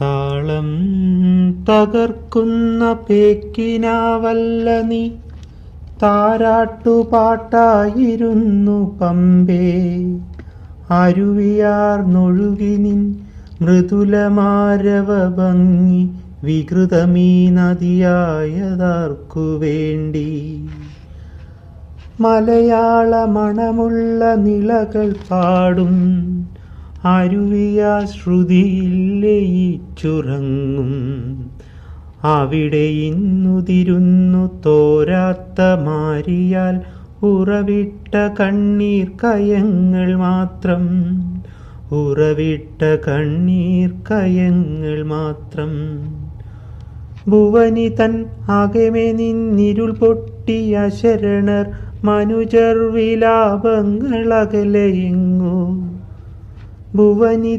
താളം തകർക്കുന്ന പേക്കിനാവല്ല നീ. താരാട്ടുപാട്ടായിരുന്നു പമ്പേ. അരുവിയാർന്നൊഴുകി നിൻ മൃദുലമാരവ ഭംഗി വികൃതമീ നദിയായതാർക്കു വേണ്ടി. മലയാള മണമുള്ള നിളകൾ പാടും. അരുവിയാ ശ്രുതിയിൽ അവിടെ ഇന്നുതിരുന്നു തോരാത്ത മാരിയാൽ ഉറവിട്ട കണ്ണീർ കയങ്ങൾ മാത്രം. ഉറവിട്ട കണ്ണീർ കയങ്ങൾ മാത്രം. ഭുവനി തൻ അകമെ നിന്നിരുൾ പൊട്ടിയ ശരണർ മനുജർ വിലാപങ്ങളകലയെങ്ങോ ഭുവനി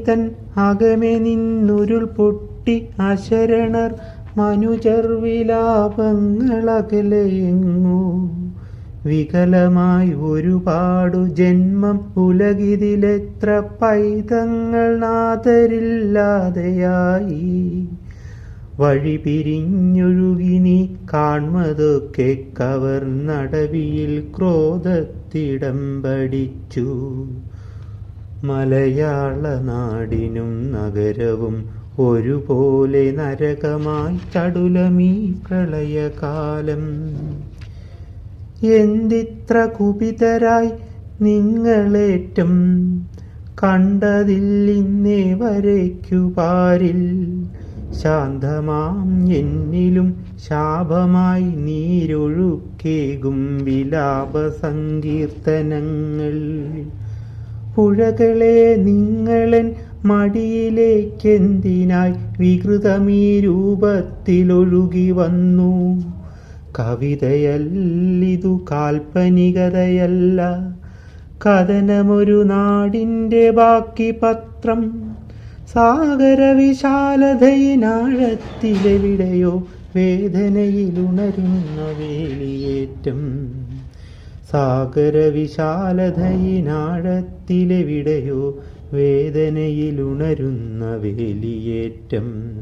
തൻ അകമെ നിന്നുരുൾ പൊട്ടി അശരണർ മനുജർ വിലാപങ്ങളകലയെങ്ങോ വികലമായി ഒരുപാടു ജന്മം ഉലകിതിലെത്ര പൈതങ്ങൾ നാദരില്ലാതെയായി. വഴി പിരിഞ്ഞൊഴുകി നീ കാൺമതൊക്കെ കവർ നടവിയിൽ ക്രോധത്തിടം പഠിച്ചു. മലയാള നാടിനും നഗരവും ഒരുപോലെ നരകമായി ചടുലമീ പ്രളയകാലം. എന്തിത്ര കുപിതരായി നിങ്ങളേറ്റം കണ്ടതിൽ വരയ്ക്കു പാരിൽ. ശാന്തമാം എന്നിലും ശാപമായി നീരൊഴുക്കേകും വിലാപ സങ്കീർത്തനങ്ങൾ. പുഴകളെ നിങ്ങളൻ മടിയിലേക്കെന്തിനായി വികൃതമീ രൂപത്തിലൊഴുകി വന്നു? കവിതയല്ലിതു കാൽപ്പനികതയല്ല. കഥനമൊരു നാടിന്റെ ബാക്കി പത്രം. സാഗര വിശാലതയിനാഴത്തിലെവിടെയോ വേദനയിലുണരുന്ന വേലിയേറ്റം. സാഗര വിശാലതയിനാഴത്തിലെവിടെയോ വേദനയിലുണരുന്ന വേലിയേറ്റം.